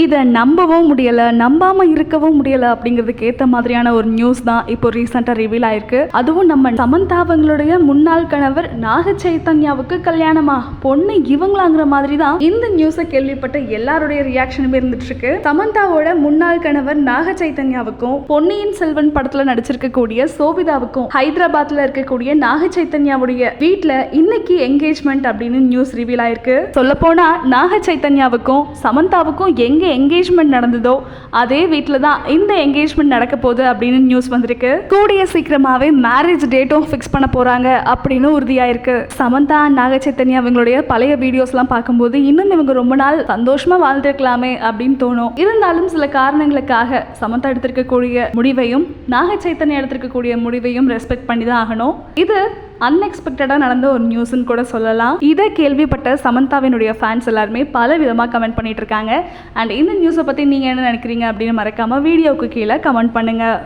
இதை நம்பவும் முடியலை நம்பாமல் இருக்கவும் முடியலை அப்படிங்கிறதுக்கு ஏற்ற மாதிரியான ஒரு நியூஸ் தான் இப்போ ரீசெண்டாக ரிவீல் ஆயிருக்கு. அதுவும் நம்ம சமந்தா அவங்களுடைய முன்னாள் கணவர் நாக சைத்தன்யாவுக்கு கல்யாணமா? பொண்ணு இவங்களாங்கிற மாதிரி தான் இந்த நியூஸை கேள்விப்பட்ட எல்லாருடைய ரியாக்ஷனுமே இருந்துட்டு இருக்கு. சமந்தாவோட முன்னாள் கணவர் நாக சைத்தன்யாவுக்கும் பொன்னியின் செல்வன் படத்துல நடிச்சிருக்கக்கூடிய சோபிதாவுக்கும் ஹைதராபாத்ல இருக்கக்கூடிய நாக சைத்தன்யாவுடைய வீட்டில் இன்னைக்கு என்கேஜ்மெண்ட் அப்படின்னு நியூஸ் ரிவீல் ஆயிருக்கு. சொல்ல போனா நாக சைத்தன்யாவுக்கும் சமந்தாவுக்கும் எங்க என்கேஜ்மெண்ட் நடந்ததோ அதே வீட்டில் தான் இந்த என்கேஜ்மெண்ட் நடக்க போகுது அப்படின்னு நியூஸ் வந்திருக்கு. கூடிய சீக்கிரமாகவே மேரேஜ் டேட்டும் ஃபிக்ஸ் பண்ண போகிறாங்க அப்படின்னு உறுதியாயிருக்கு. சமந்தா நாக சைத்தன்யா அவங்களுடைய பழைய வீடியோஸ்லாம் பார்க்கும்போது இன்னும் இவங்க ரொம்ப நாள் சந்தோஷமாக வாழ்ந்துருக்கலாமே அப்படின்னு தோணும். இருந்தாலும் சில காரணங்களுக்காக சமந்தா எடுத்திருக்கக்கூடிய முடிவையும் நாக சைத்தன்யா எடுத்திருக்கக்கூடிய முடிவையும் ரெஸ்பெக்ட் பண்ணி தான் ஆகணும். இது அன்எக்ஸ்பெக்டடாக நடந்த ஒரு நியூஸ்னு கூட சொல்லலாம். இதை கேள்விப்பட்ட சமந்தாவினுடைய ஃபேன்ஸ் எல்லாருமே பல விதமாக கமெண்ட் பண்ணிட்டு இருக்காங்க. அண்ட் இந்த நியூஸை பற்றி நீங்கள் என்ன நினைக்கிறீங்க அப்படின்னு மறக்காமல் வீடியோவுக்கு கீழே கமெண்ட் பண்ணுங்கள்